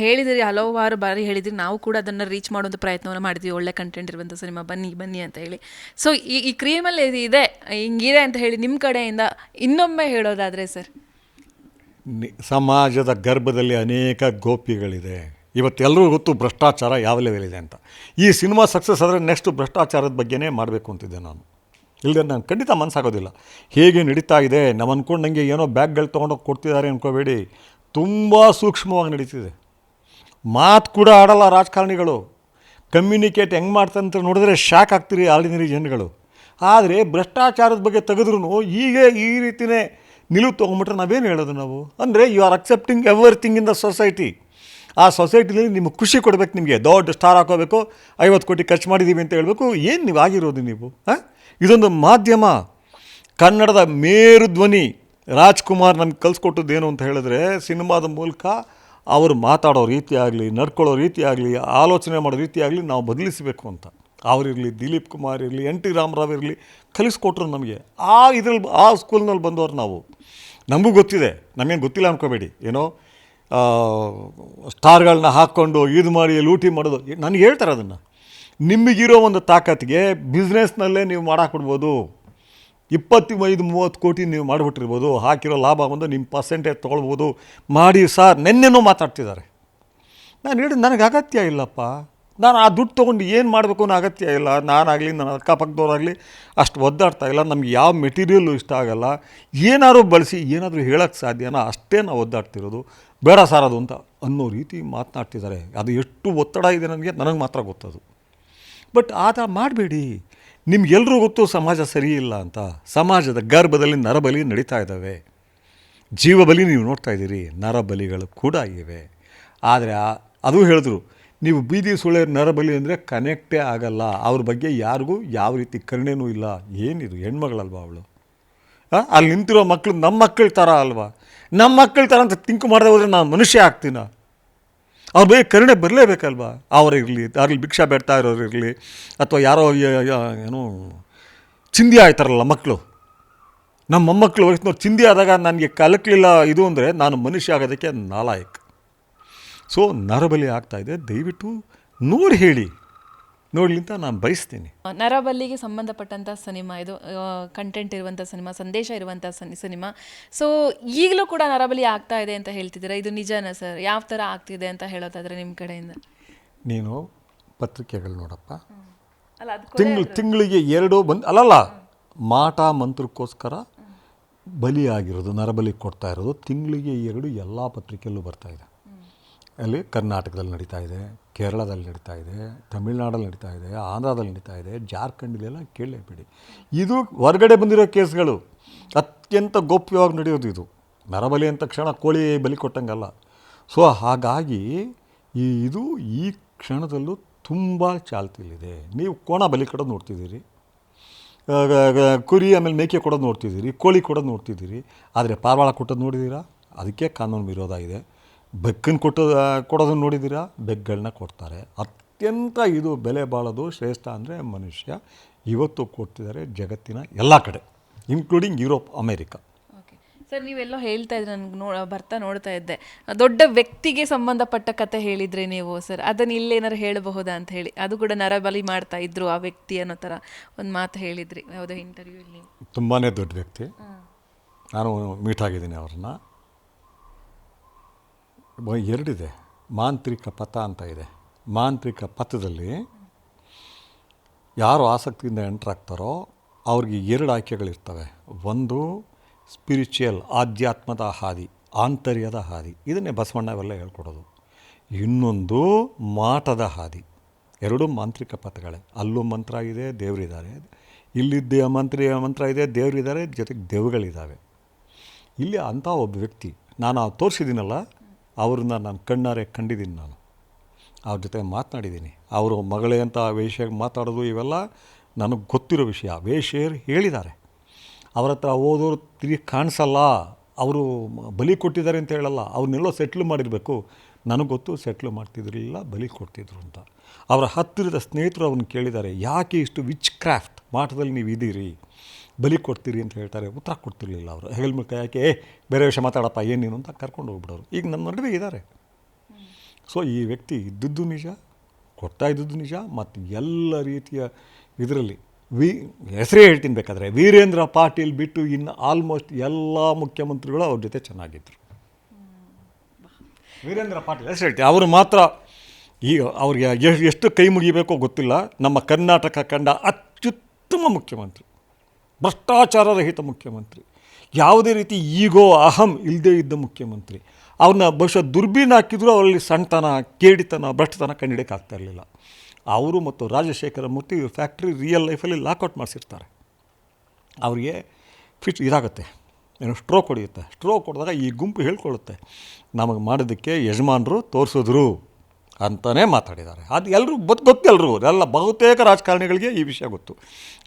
ಹೇಳಿದಿರಿ, ಹಲವಾರು ಬಾರಿ ಹೇಳಿದಿರಿ, ನಾವು ಕೂಡ ಅದನ್ನು ರೀಚ್ ಮಾಡುವಂಥ ಪ್ರಯತ್ನವನ್ನು ಮಾಡಿದ್ವಿ, ಒಳ್ಳೆ ಕಂಟೆಂಟ್ ಇರುವಂಥ ಸಿನಿಮಾ, ಬನ್ನಿ ಬನ್ನಿ ಅಂತ ಹೇಳಿ. ಸೊ ಈ ಈ ಕ್ರೀಮಲ್ಲಿ ಇದು ಇದೆ, ಹಿಂಗಿದೆ ಅಂತ ಹೇಳಿ ನಿಮ್ಮ ಕಡೆಯಿಂದ ಇನ್ನೊಮ್ಮೆ ಹೇಳೋದಾದರೆ ಸರ್ ಸಮಾಜದ ಗರ್ಭದಲ್ಲಿ ಅನೇಕ ಗೋಪಿಗಳಿದೆ. ಇವತ್ತೆಲ್ಲರೂ ಗೊತ್ತು ಭ್ರಷ್ಟಾಚಾರ ಯಾವ ಲೆವೆಲ್ ಇದೆ ಅಂತ. ಈ ಸಿನಿಮಾ ಸಕ್ಸಸ್ ಆದರೆ ನೆಕ್ಸ್ಟ್ ಭ್ರಷ್ಟಾಚಾರದ ಬಗ್ಗೆನೇ ಮಾಡಬೇಕು ಅಂತಿದ್ದೆ ನಾನು. ಇಲ್ಲದೆ ನಾನು ಖಂಡಿತ ಮನಸ್ಸಾಗೋದಿಲ್ಲ ಹೇಗೆ ನಡೀತಾ ಇದೆ, ನಾವು ಅಂದ್ಕೊಂಡಂಗೆ ಏನೋ ಬ್ಯಾಗ್ಗಳು ತೊಗೊಂಡೋಗಿ ಕೊಡ್ತಿದ್ದಾರೆ ಅನ್ಕೋಬೇಡಿ. ತುಂಬ ಸೂಕ್ಷ್ಮವಾಗಿ ನಡೀತಿದೆ. ಮಾತು ಕೂಡ ಆಡಲ್ಲ ರಾಜಕಾರಣಿಗಳು. ಕಮ್ಯುನಿಕೇಟ್ ಹೆಂಗೆ ಮಾಡ್ತಂತ ನೋಡಿದ್ರೆ ಶಾಕ್ ಆಗ್ತೀರಿ ಆರ್ಡಿನರಿ ಜನಗಳು. ಆದರೆ ಭ್ರಷ್ಟಾಚಾರದ ಬಗ್ಗೆ ತೆಗೆದ್ರೂ ಹೀಗೆ ಈ ರೀತಿಯೇ ನಿಲುವು ತೊಗೊಂಬಿಟ್ರೆ ನಾವೇನು ಹೇಳೋದು ನಾವು? ಅಂದರೆ you are accepting everything in the society ಆ ಸೊಸೈಟಿಲಿ ನಿಮಗೆ ಖುಷಿ ಕೊಡಬೇಕು, ನಿಮಗೆ ದೊಡ್ಡ ಸ್ಟಾರ್ ಹಾಕೋಬೇಕು, ಐವತ್ತು ಕೋಟಿ ಖರ್ಚು ಮಾಡಿದ್ದೀವಿ ಅಂತ ಹೇಳಬೇಕು, ಏನು ನೀವು ಆಗಿರೋದು ನೀವು, ಹಾಂ? ಇದೊಂದು ಮಾಧ್ಯಮ. ಕನ್ನಡದ ಮೇರು ಧ್ವನಿ ರಾಜ್ಕುಮಾರ್ ನಮ್ಗೆ ಕಲಿಸ್ಕೊಟ್ಟದ್ದು ಏನು ಅಂತ ಹೇಳಿದ್ರೆ, ಸಿನಿಮಾದ ಮೂಲಕ ಅವರು ಮಾತಾಡೋ ರೀತಿ ಆಗಲಿ, ನಡ್ಕೊಳ್ಳೋ ರೀತಿ ಆಗಲಿ, ಆಲೋಚನೆ ಮಾಡೋ ರೀತಿ ಆಗಲಿ ನಾವು ಬದಲಿಸಬೇಕು ಅಂತ. ಅವರಿರಲಿ ದಿಲೀಪ್ ಕುಮಾರ್ ಇರಲಿ, ಎನ್ ಟಿ ರಾಮರಾವ್ ಇರಲಿ, ಕಲಿಸ್ಕೊಟ್ರು ನಮಗೆ. ಆ ಇದ್ರಲ್ಲಿ, ಆ ಸ್ಕೂಲ್ನಲ್ಲಿ ಬಂದವರು ನಾವು. ನಮಗೂ ಗೊತ್ತಿದೆ, ನಮಗೇನು ಗೊತ್ತಿಲ್ಲ ಅಂದ್ಕೋಬೇಡಿ ಏನೋ ಸ್ಟಾರ್ಗಳನ್ನ ಹಾಕ್ಕೊಂಡು ಇದು ಮಾಡಿ, ಲೂಟಿ ಮಾಡೋದು. ನನಗೆ ಹೇಳ್ತಾರೆ ಅದನ್ನು. ನಿಮಗಿರೋ ಒಂದು ತಾಕತ್ತಿಗೆ ಬಿಸ್ನೆಸ್ನಲ್ಲೇ ನೀವು ಮಾಡಾಕ್ಬಿಡ್ಬೋದು. ಇಪ್ಪತ್ತೈದು, ಮೂವತ್ತು ಕೋಟಿ ನೀವು ಮಾಡಿಬಿಟ್ಟಿರ್ಬೋದು, ಹಾಕಿರೋ ಲಾಭ ಬಂದು ನಿಮ್ಮ ಪರ್ಸೆಂಟೇಜ್ ತೊಗೊಳ್ಬೋದು. ಮಾಡಿ ಸರ್, ನೆನ್ನೆನೂ ಮಾತಾಡ್ತಿದ್ದಾರೆ. ನಾನು ಹೇಳಿ ನನಗೆ ಅಗತ್ಯ ಇಲ್ಲಪ್ಪ. ನಾನು ಆ ದುಡ್ಡು ತೊಗೊಂಡು ಏನು ಮಾಡಬೇಕು ಅನ್ನೋ ಅಗತ್ಯ ಇಲ್ಲ. ನಾನಾಗಲಿ, ನನ್ನ ಅಕ್ಕಪಕ್ಕದವರಾಗಲಿ ಅಷ್ಟು ಒದ್ದಾಡ್ತಾ ಇಲ್ಲ. ನಮ್ಗೆ ಯಾವ ಮೆಟೀರಿಯಲ್ಲು ಇಷ್ಟ ಆಗಲ್ಲ. ಏನಾದರೂ ಬಳಸಿ, ಏನಾದರೂ ಹೇಳೋಕ್ಕೆ ಸಾಧ್ಯನೋ ಅಷ್ಟೇ ನಾವು ಒದ್ದಾಡ್ತಿರೋದು. ಬೇಡ ಸರ್ ಅದು ಅಂತ ಅನ್ನೋ ರೀತಿ ಮಾತನಾಡ್ತಿದ್ದಾರೆ. ಅದು ಎಷ್ಟು ಒತ್ತಡ ಇದೆ ನನಗೆ ನನಗೆ ಮಾತ್ರ ಗೊತ್ತದು. ಬಟ್ ಆ ಥರ ಮಾಡಬೇಡಿ. ನಿಮ್ಗೆಲ್ರಿಗೂ ಗೊತ್ತು ಸಮಾಜ ಸರಿ ಇಲ್ಲ ಅಂತ. ಸಮಾಜದ ಗರ್ಭದಲ್ಲಿ ನರಬಲಿ ನಡೀತಾ ಇದ್ದಾವೆ. ಜೀವಬಲಿ ನೀವು ನೋಡ್ತಾ ಇದ್ದೀರಿ, ನರಬಲಿಗಳು ಕೂಡ ಇವೆ. ಆದರೆ ಅದು ಹೇಳಿದ್ರು, ನೀವು ಬೀದಿ ಸುಳ್ಳೆ ನರಬಲಿ ಅಂದರೆ ಕನೆಕ್ಟೇ ಆಗಲ್ಲ. ಅವ್ರ ಬಗ್ಗೆ ಯಾರಿಗೂ ಯಾವ ರೀತಿ ಕರುಣೆನೂ ಇಲ್ಲ. ಏನಿದು, ಹೆಣ್ಮಗಳಲ್ವ ಅವಳು? ಅಲ್ಲಿ ನಿಂತಿರೋ ಮಕ್ಕಳು ನಮ್ಮ ಮಕ್ಕಳ ಥರ ಅಲ್ವಾ? ನಮ್ಮ ಮಕ್ಕಳ ಥರ ಅಂತ ತಿಂಕ್ ಮಾಡದೆ ಹೋದರೆ ನಾನು ಮನುಷ್ಯ ಆಗ್ತೀನ? ಅವ್ರ ಬಗ್ಗೆ ಕರುಣೆ ಬರಲೇಬೇಕಲ್ವಾ? ಅವರಿರಲಿ ಯಾರಲ್ಲಿ ಭಿಕ್ಷಾ ಬೇಡ್ತಾ ಇರೋರಿರಲಿ ಅಥವಾ ಯಾರೋ ಏನೋ, ಚಿಂದಿ ಆಯ್ತಾರಲ್ಲ ಮಕ್ಕಳು ನಮ್ಮ ಮೊಮ್ಮಕ್ಕಳು ವಯಸ್ಸಿನವ್ರು ಚಿಂದಿ ಆದಾಗ ನನಗೆ ಕಲಕಲಿಲ್ಲ ಇದು ಅಂದರೆ ನಾನು ಮನುಷ್ಯ ಆಗೋದಕ್ಕೆ ನಾಲಾಯಕ್. ಸೊ ನರಬಲಿ ಆಗ್ತಾಯಿದೆ ದಯವಿಟ್ಟು ನೋಡಿ ಹೇಳಿ. ನೋಡಲಿ ಅಂತ ನಾನು ಬಯಸ್ತೀನಿ. ನರಬಲ್ಲಿಗೆ ಸಂಬಂಧಪಟ್ಟಂಥ ಸಿನಿಮಾ ಇದು ಕಂಟೆಂಟ್ ಇರುವಂಥ ಸಿನಿಮಾ ಸಂದೇಶ ಇರುವಂಥ ಸನಿ ಸಿನಿಮಾ. ಸೊ ಈಗಲೂ ಕೂಡ ನರಬಲಿ ಆಗ್ತಾ ಇದೆ ಅಂತ ಹೇಳ್ತಿದ್ದೀರಾ? ಇದು ನಿಜನಾ ಸರ್? ಯಾವ ಥರ ಆಗ್ತಿದೆ ಅಂತ ಹೇಳೋದಾದ್ರೆ ನಿಮ್ಮ ಕಡೆಯಿಂದ? ನೀನು ಪತ್ರಿಕೆಗಳು ನೋಡಪ್ಪ. ತಿಂಗಳು ತಿಂಗಳಿಗೆ ಎರಡು ಬಂದು ಅಲ್ಲಲ್ಲ ಮಾಟ ಮಂತ್ರಕ್ಕೋಸ್ಕರ ಬಲಿಯಾಗಿರೋದು ನರಬಲಿ ಕೊಡ್ತಾ ಇರೋದು ತಿಂಗಳಿಗೆ ಎರಡು ಎಲ್ಲ ಪತ್ರಿಕೆಯಲ್ಲೂ ಬರ್ತಾ ಇದೆ. ಅಲ್ಲಿ ಕರ್ನಾಟಕದಲ್ಲಿ ನಡೀತಾ ಇದೆ, ಕೇರಳದಲ್ಲಿ ನಡೀತಾ ಇದೆ, ತಮಿಳ್ನಾಡಲ್ಲಿ ನಡೀತಾ ಇದೆ, ಆಂಧ್ರದಲ್ಲಿ ನಡೀತಾ ಇದೆ ಜಾರ್ಖಂಡಲ್ಲೆಲ್ಲ ಕೇಳಲೇಬೇಡಿ ಇದು ಹೊರಗಡೆ ಬಂದಿರೋ ಕೇಸ್ಗಳು. ಅತ್ಯಂತ ಗೋಪ್ಯವಾಗಿ ನಡೆಯೋದು ಇದು. ನರಬಲಿ ಅಂತ ಕ್ಷಣ ಕೋಳಿ ಬಲಿ ಕೊಟ್ಟಂಗಲ್ಲ. ಸೊ ಹಾಗಾಗಿ ಈ ಇದು ಈ ಕ್ಷಣದಲ್ಲೂ ತುಂಬ ಚಾಲ್ತಿಯಲ್ಲಿದೆ. ನೀವು ಕೋಣ ಬಲಿ ಕೊಡೋದು ನೋಡ್ತಿದ್ದೀರಿ. ಕುರಿ ಆಮೇಲೆ ಮೇಕೆ ಕೊಡೋದು ನೋಡ್ತಿದ್ದೀರಿ, ಕೋಳಿ ಕೊಡೋದು ನೋಡ್ತಿದ್ದೀರಿ. ಆದರೆ ಪಾರವಾಳ ಕೊಟ್ಟೋದು ನೋಡಿದ್ದೀರಾ? ಅದಕ್ಕೆ ಕಾನೂನು ವಿರೋಧ ಇದೆ. ಬೆಕ್ಕನ್ನು ಕೊಟ್ಟು ಕೊಡೋದನ್ನು ನೋಡಿದ್ದೀರಾ? ಬೆಕ್ಕುಗಳನ್ನ ಕೊಡ್ತಾರೆ. ಅತ್ಯಂತ ಇದು ಬೆಲೆ ಬಾಳೋದು ಶ್ರೇಷ್ಠ ಅಂದರೆ ಮನುಷ್ಯ ಇವತ್ತು ಕೊಡ್ತಿದ್ದಾರೆ ಜಗತ್ತಿನ ಎಲ್ಲ ಕಡೆ including Europe America okay sir ನೀವೆಲ್ಲೋ ಹೇಳ್ತಾ ಇದ್ರೆ ನನಗೆ ನೋ ಬರ್ತಾ ನೋಡ್ತಾ ಇದ್ದೆ. ದೊಡ್ಡ ವ್ಯಕ್ತಿಗೆ ಸಂಬಂಧಪಟ್ಟ ಕತೆ ಹೇಳಿದ್ರೆ ನೀವು ಸರ್ ಅದನ್ನು ಇಲ್ಲೇನಾರು ಹೇಳಬಹುದಾ ಅಂತ ಹೇಳಿ. ಅದು ಕೂಡ ನರಬಲಿ ಮಾಡ್ತಾ ಇದ್ರು ಆ ವ್ಯಕ್ತಿ ಅನ್ನೋ ಥರ ಒಂದು ಮಾತು ಹೇಳಿದ್ರಿ. ಯಾವುದೋ ಇಂಟರ್ವ್ಯೂ ನೀವು ತುಂಬಾ ದೊಡ್ಡ ವ್ಯಕ್ತಿ. ನಾನು ಮೀಟ್ ಆಗಿದ್ದೀನಿ ಅವ್ರನ್ನ. ಎರಡಿದೆ. ಮಾಂತ್ರಿಕ ಪಥ ಅಂತ ಇದೆ. ಮಾಂತ್ರಿಕ ಪಥದಲ್ಲಿ ಯಾರು ಆಸಕ್ತಿಯಿಂದ ಎಂಟ್ರಾಗ್ತಾರೋ ಅವ್ರಿಗೆ ಎರಡು ಆಯ್ಕೆಗಳಿರ್ತವೆ. ಒಂದು ಸ್ಪಿರಿಚುಯಲ್ ಆಧ್ಯಾತ್ಮದ ಹಾದಿ, ಆಂತರ್ಯದ ಹಾದಿ. ಇದನ್ನೇ ಬಸವಣ್ಣ ಅವೆಲ್ಲ ಹೇಳ್ಕೊಡೋದು. ಇನ್ನೊಂದು ಮಾಟದ ಹಾದಿ. ಎರಡೂ ಮಾಂತ್ರಿಕ ಪಥಗಳೇ. ಅಲ್ಲೂ ಮಂತ್ರ ಇದೆ, ದೇವರಿದ್ದಾರೆ. ಇಲ್ಲಿದ್ದ ಮಂತ್ರಿ ಮಂತ್ರ ಇದೆ, ದೇವರಿದ್ದಾರೆ. ಜೊತೆಗೆ ದೇವಗಳಿದ್ದಾವೆ. ಇಲ್ಲಿ ಅಂಥ ಒಬ್ಬ ವ್ಯಕ್ತಿ, ನಾನು ತೋರಿಸಿದ್ದೀನಲ್ಲ ಅವ್ರನ್ನ ನಾನು ಕಣ್ಣಾರೆ ಕಂಡಿದ್ದೀನಿ ನಾನು. ಅವ್ರ ಜೊತೆ ಮಾತನಾಡಿದ್ದೀನಿ. ಅವರು ಮಗಳೇ ಅಂತ ವೇಷ್ಯ ಮಾತಾಡೋದು ಇವೆಲ್ಲ ನನಗೆ ಗೊತ್ತಿರೋ ವಿಷಯ. ವೇಶ್ಯರು ಹೇಳಿದ್ದಾರೆ. ಅವ್ರ ಹತ್ರ ಓದೋರು ತಿರುಗಿ ಕಾಣಿಸಲ್ಲ. ಅವರು ಬಲಿ ಕೊಟ್ಟಿದ್ದಾರೆ ಅಂತ ಹೇಳಲ್ಲ. ಅವ್ರನ್ನೆಲ್ಲೋ ಸೆಟ್ಲ್ ಮಾಡಿರಬೇಕು. ನನಗೆ ಗೊತ್ತು ಸೆಟ್ಲ್ ಮಾಡ್ತಿದ್ರಲಿಲ್ಲ ಬಲಿ ಕೊಡ್ತಿದ್ರು ಅಂತ. ಅವರ ಹತ್ತಿರದ ಸ್ನೇಹಿತರು ಅವ್ರನ್ನ ಕೇಳಿದ್ದಾರೆ. ಯಾಕೆ ಇಷ್ಟು ವಿಚ್ ಕ್ರಾಫ್ಟ್ ಮಾಟದಲ್ಲಿ ನೀವು ಇದ್ದೀರಿ ಬಲಿ ಕೊಡ್ತೀರಿ ಅಂತ ಹೇಳ್ತಾರೆ, ಉತ್ತರ ಕೊಡ್ತಿರ್ಲಿಲ್ಲ ಅವರು. ಹೆಗಲ್ಮುಖ ಯಾಕೆ, ಏ, ಬೇರೆ ವಿಷಯ ಮಾತಾಡಪ್ಪ, ಏನು ನೀನು? ಅಂತ ಕರ್ಕೊಂಡು ಹೋಗ್ಬಿಡೋರು. ಈಗ ನಮ್ಮ ನಡುವೆ ಇದ್ದಾರೆ. ಸೊ ಈ ವ್ಯಕ್ತಿ ಇದ್ದದ್ದು ನಿಜ, ಕೊಡ್ತಾ ಇದ್ದಿದ್ದು ನಿಜ, ಮತ್ತು ಎಲ್ಲ ರೀತಿಯ ಇದರಲ್ಲಿ ವಿ, ಹೆಸರೇ ಹೇಳ್ತೀನಿ ಬೇಕಾದರೆ, ವೀರೇಂದ್ರ ಪಾಟೀಲ್ ಬಿಟ್ಟು ಇನ್ನು ಆಲ್ಮೋಸ್ಟ್ ಎಲ್ಲ ಮುಖ್ಯಮಂತ್ರಿಗಳು ಅವ್ರ ಜೊತೆ ಚೆನ್ನಾಗಿದ್ದರು ವೀರೇಂದ್ರ ಪಾಟೀಲ್, ಹೆಸರು ಹೇಳ್ತೀನಿ. ಅವರು ಮಾತ್ರ ಈಗ ಅವ್ರಿಗೆ ಎಷ್ಟು ಕೈ ಮುಗಿಬೇಕೋ ಗೊತ್ತಿಲ್ಲ. ನಮ್ಮ ಕರ್ನಾಟಕ ಕಂಡ ಅತ್ಯುತ್ತಮ ಮುಖ್ಯಮಂತ್ರಿ. ಭ್ರಷ್ಟಾಚಾರ ರಹಿತ ಮುಖ್ಯಮಂತ್ರಿ. ಯಾವುದೇ ರೀತಿ ಈಗೋ, ಅಹಂ ಇಲ್ಲದೇ ಇದ್ದ ಮುಖ್ಯಮಂತ್ರಿ. ಅವ್ರನ್ನ ಬಹುಶಃ ದುರ್ಬೀನ್ ಹಾಕಿದ್ರು ಅವರಲ್ಲಿ ಸಣ್ಣತನ ಕೇಡಿತನ, ಭ್ರಷ್ಟತನ ಕಂಡಿಡಿಯಕ್ಕೆ ಆಗ್ತಾ ಇರಲಿಲ್ಲ. ಅವರು ಮತ್ತು ರಾಜಶೇಖರ ಮೂರ್ತಿ ಫ್ಯಾಕ್ಟ್ರಿ ರಿಯಲ್ ಲೈಫಲ್ಲಿ ಲಾಕೌಟ್ ಮಾಡಿಸಿರ್ತಾರೆ. ಅವರಿಗೆ ಫಿಟ್ ಇದಾಗುತ್ತೆ. ಏನು ಸ್ಟ್ರೋಕ್ ಹೊಡೆಯುತ್ತೆ. ಸ್ಟ್ರೋಕ್ ಹೊಡೆದಾಗ ಈ ಗುಂಪು ಹೇಳ್ಕೊಳ್ಳುತ್ತೆ. ನಮಗೆ ಮಾಡೋದಕ್ಕೆ ಯಜಮಾನರು ತೋರಿಸಿದ್ರು. ಅಂತಲೇ ಮಾತಾಡಿದ್ದಾರೆ. ಅದು ಎಲ್ಲರೂ ಗೊತ್ತು ಗೊತ್ತು ಎಲ್ಲರೂ ಎಲ್ಲ ಬಹುತೇಕ ರಾಜಕಾರಣಿಗಳಿಗೆ ಈ ವಿಷಯ ಗೊತ್ತು.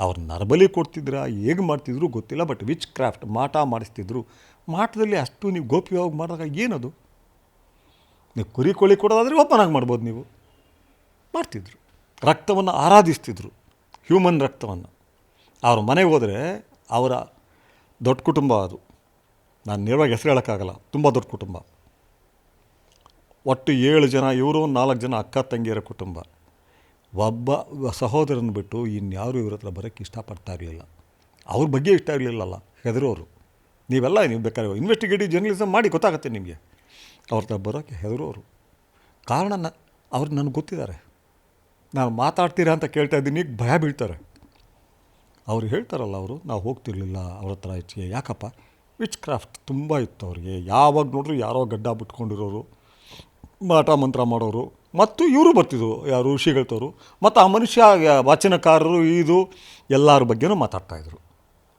ಅವ್ರು ನರಬಲಿ ಕೊಡ್ತಿದ್ರ, ಹೇಗೆ ಮಾಡ್ತಿದ್ರು ಗೊತ್ತಿಲ್ಲ ಬಟ್ ವಿಚ್ ಕ್ರಾಫ್ಟ್ ಮಾಟ ಮಾಡಿಸ್ತಿದ್ರು. ಮಾಟದಲ್ಲಿ ಅಷ್ಟು ನೀವು ಗೋಪ್ಯವಾಗಿ ಮಾಡಿದಾಗ ಏನದು? ನೀವು ಕುರಿ ಕೋಳಿ ಕೊಡೋದಾದರೆ ಓಪನ್ ಆಗಿ ಮಾಡ್ಬೋದು ನೀವು. ಮಾಡ್ತಿದ್ರು. ರಕ್ತವನ್ನು ಆರಾಧಿಸ್ತಿದ್ರು ಹ್ಯೂಮನ್ ರಕ್ತವನ್ನು. ಅವ್ರ ಮನೆಗೆ ಹೋದರೆ ಅವರ ದೊಡ್ಡ ಕುಟುಂಬ ಅದು. ನಾನು ನೇರವಾಗಿ ಹೆಸರು ಹೇಳೋಕ್ಕಾಗಲ್ಲ, ತುಂಬ ದೊಡ್ಡ ಕುಟುಂಬ. ಒಟ್ಟು ಏಳು ಜನ, ಇವರು ಒಂದು ನಾಲ್ಕು ಜನ ಅಕ್ಕ, ತಂಗಿಯರ ಕುಟುಂಬ. ಒಬ್ಬ ಸಹೋದರನ ಬಿಟ್ಟು ಇನ್ಯಾರು ಇವ್ರ ಹತ್ರ ಬರೋಕ್ಕೆ ಇಷ್ಟಪಡ್ತಾ ಇರಲಿಲ್ಲ. ಅವ್ರ ಬಗ್ಗೆ ಇಷ್ಟ ಇರಲಿಲ್ಲಲ್ಲ, ಹೆದರೋರು. ನೀವೆಲ್ಲ ನೀವು ಬೇಕಾದ್ರೆ ಇನ್ವೆಸ್ಟಿಗೇಟಿವ್ ಜರ್ನಲಿಸಮ್ ಮಾಡಿ ಗೊತ್ತಾಗುತ್ತೆ ನಿಮಗೆ. ಅವ್ರ ಹತ್ರ ಬರೋಕ್ಕೆ ಹೆದರೋರು. ಕಾರಣ ನ, ಅವ್ರು ನನಗೆ ಗೊತ್ತಿದ್ದಾರೆ. ನಾನು ಮಾತಾಡ್ತೀರಾ ಅಂತ ಕೇಳ್ತಾ ಇದ್ದೀನಿ ಭಯ ಬೀಳ್ತಾರೆ. ಅವ್ರು ಹೇಳ್ತಾರಲ್ಲ ಅವರು, ನಾವು ಹೋಗ್ತಿರ್ಲಿಲ್ಲ ಅವ್ರ ಹತ್ರ ಹೆಚ್ಚಿಗೆ. ಯಾಕಪ್ಪ? ವಿಚ್ ಕ್ರಾಫ್ಟ್ ತುಂಬ ಇತ್ತು ಅವ್ರಿಗೆ. ಯಾವಾಗ ನೋಡ್ರು ಯಾರೋ ಗಡ್ಡ ಬಿಟ್ಕೊಂಡಿರೋರು. ಮಾಟ ಮಂತ್ರ ಮಾಡೋರು. ಮತ್ತು ಇವರು ಬರ್ತಿದ್ರು, ಯಾರು ಋಷಿಗಳ್ತವರು ಮತ್ತು ಆ ಮನುಷ್ಯ ವಾಚನಕಾರರು, ಇದು ಎಲ್ಲರ ಬಗ್ಗೆನೂ ಮಾತಾಡ್ತಾಯಿದ್ರು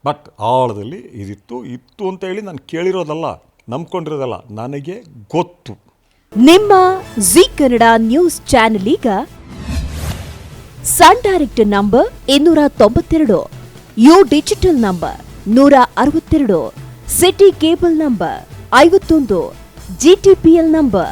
ಬಟ್ ಆಳದಲ್ಲಿ ಇದಿತ್ತು, ಇತ್ತು ಅಂತ ಹೇಳಿ ನಾನು ಕೇಳಿರೋದಲ್ಲ, ನಂಬ್ಕೊಂಡಿರೋದಲ್ಲ, ನನಗೆ ಗೊತ್ತು. ನಿಮ್ಮ ಜಿ ಕನ್ನಡ ನ್ಯೂಸ್ ಚಾನೆಲ್ ಈಗ ಸನ್ ಡೈರೆಕ್ಟ್ ನಂಬರ್ ಇನ್ನೂರ ತೊಂಬತ್ತೆರಡು, ಯು ಡಿಜಿಟಲ್ ನಂಬರ್ ನೂರ ಅರವತ್ತೆರಡು, ಸಿಟಿ ಕೇಬಲ್ ನಂಬರ್ ಐವತ್ತೊಂದು ಜಿಟಿಪಿಎಲ್ ನಂಬರ್